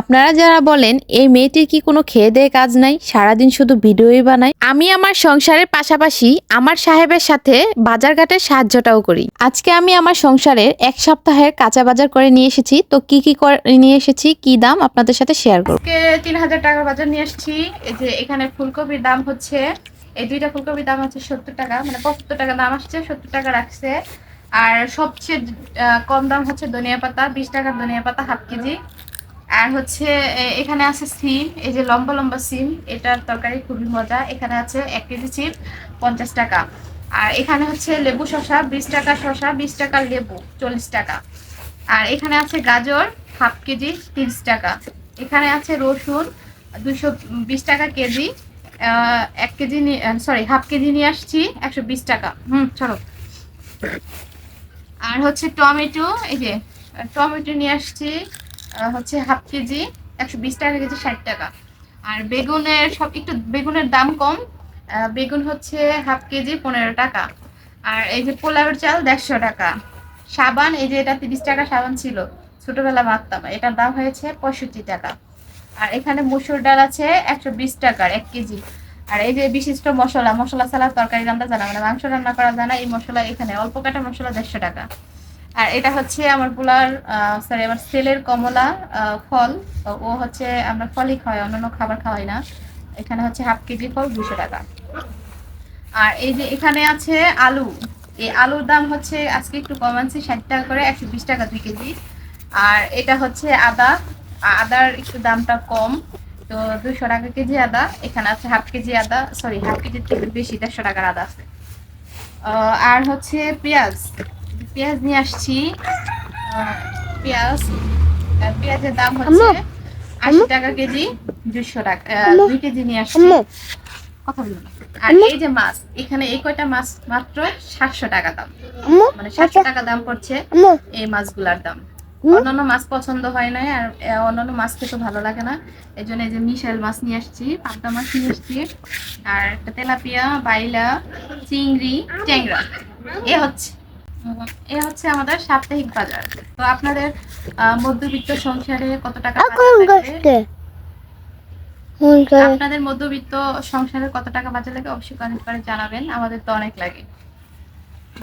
আপনারা যারা বলেন, এই মেয়েটির কি কোনো খেয়ে দেয়ে কাজ নাই? সারাদিন শুধু ভিডিওই বানায় আমি আমার সংসারের পাশাপাশি আমার সাহেবের সাথে বাজারঘাটের সাহায্যটাও করি। আজকে আমি আমার সংসারের এক সপ্তাহের কাঁচা বাজার করে নিয়ে এসেছি। তো কি কি করে নিয়ে এসেছি, কি দাম, আপনাদের সাথে শেয়ার করব। তিন হাজার টাকার বাজার নিয়ে এসেছি এই যে এখানে ফুলকপির দাম হচ্ছে, এই দুইটা ফুলকপির দাম হচ্ছে সত্তর টাকা মানে পঁচাত্তর টাকা দাম আসছে, সত্তর টাকা রাখছে। আর সবচেয়ে কম দাম হচ্ছে ধনিয়া পাতা, বিশ টাকার ধনিয়া পাতা, হাফ কেজি। আর হচ্ছে এখানে আছে সিম, এই যে লম্বা লম্বা সিম, এটার তরকারি খুবই মজা। এখানে আছে এক কেজি সিম পঞ্চাশ টাকা। আর এখানে হচ্ছে লেবু শসা, বিশ টাকা শসা, বিশ টাকা লেবু, চল্লিশ টাকা। আর এখানে আছে গাজর, হাফ কেজি, তিরিশ টাকা। এখানে আছে রসুন দুশো বিশ টাকা কেজি এক কেজি সরি হাফ কেজি নিয়ে আসছি, একশো বিশ টাকা। হুম, চলো। আর হচ্ছে টমেটো, এই যে, টমেটো নিয়ে আসছি হচ্ছে হাফ কেজি, একশো বিশ টাকা কেজি, ষাট টাকা। আর বেগুনের সব, একটু বেগুনের দাম কম বেগুন হচ্ছে হাফ কেজি, পনেরো টাকা। আর এই যে পোলাওয়ের চাল, দেড়শো টাকা। সাবান, এই যে এটা তিরিশ টাকা সাবান ছিল, ছোটবেলা মাখতাম এটার দাম হয়েছে পঁয়ষট্টি টাকা। আর এখানে মসুর ডাল আছে একশো বিশ টাকার, এক কেজি। আর এই যে বিশিষ্ট মশলা মশলা ছাড়া তরকারি রান্না জানা মানে মাংস রান্না করা জানা এই মশলা এখানে অল্প কাটা মশলা দেড়শো টাকা। আর এটা হচ্ছে আমার পোলার সরি আমার সেলের কমলা ফল। ও হচ্ছে আমরা ফলই খাওয়াই, অন্যান্য খাবার খাওয়াই না। এখানে হচ্ছে হাফ কেজি ফল দুশো টাকা। আর এই যে এখানে আছে আলু। এই আলুর দাম হচ্ছে আজকে একটু কম আনছি, ষাট টাকা করে, একশো বিশ টাকা দুই কেজি। আর এটা হচ্ছে আদা। আদার একটু দামটা কম। তো দুশো টাকা কেজি আদা। এখানে আছে হাফ কেজি আদা সরি হাফ কেজির থেকে বেশি, দেড়শো টাকার আদা আছে। আর হচ্ছে পেঁয়াজ। পেঁয়াজ নিয়ে আসছি। পেঁয়াজ। পেঁয়াজের দাম হচ্ছে আশি টাকা কেজি দুশো টাকা দুই কেজি নিয়ে আসছি। কথা বলব আর এই যে মাছ এখানে এই কয়টা মাছ মাত্র সাতশো টাকা দাম। মানে সাতশো টাকা দাম পড়ছে এই মাছগুলার দাম। অন্যান্য মাছ পছন্দ হয় না আর অন্যান্য মাছ খেতে ভালো লাগে না। এই জন্য এই যে মিশাইল মাছ নিয়ে আসছি পাবদা মাছ নিয়ে আসছি। আর একটা তেলাপিয়া বাইলা চিংড়ি ট্যাংরা। এ হচ্ছে। এ হচ্ছে আমাদের সাপ্তাহিক বাজার। তো আপনাদের আহ, মধ্যবিত্ত সংসারে কত টাকা? আপনাদের মধ্যবিত্ত সংসারে কত টাকা বাজার লাগে অবশ্যই কমেন্ট করে জানাবেন। আমাদের তো অনেক লাগে।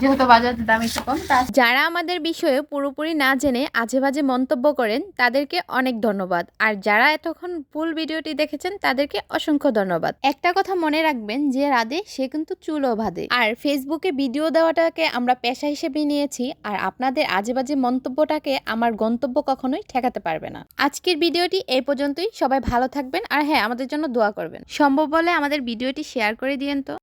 যেহেতু বাজারের দাম একটু কম যারা আমাদের বিষয়ে পুরোপুরি না জেনে আজে বাজে মন্তব্য করেন, তাদেরকে অনেক ধন্যবাদ। আর যারা এতক্ষণ ফুল ভিডিওটি দেখেছেন, তাদেরকে অসংখ্য ধন্যবাদ। একটা কথা মনে রাখবেন যে রাধে, সে কিন্তু চুলও বাঁধে। আর ফেসবুকে ভিডিও দেওয়াটাকে আমরা পেশা হিসেবে নিয়েছি, আর আপনাদের আজে বাজে মন্তব্যটাকে আমার গন্তব্য কখনোই ঠেকাতে পারবে না। আজকের ভিডিওটি এই পর্যন্তই। সবাই ভালো থাকবেন, আর হ্যাঁ আমাদের জন্য দোয়া করবেন। সম্ভব বলে আমাদের ভিডিওটি শেয়ার করে দিয়েন তো।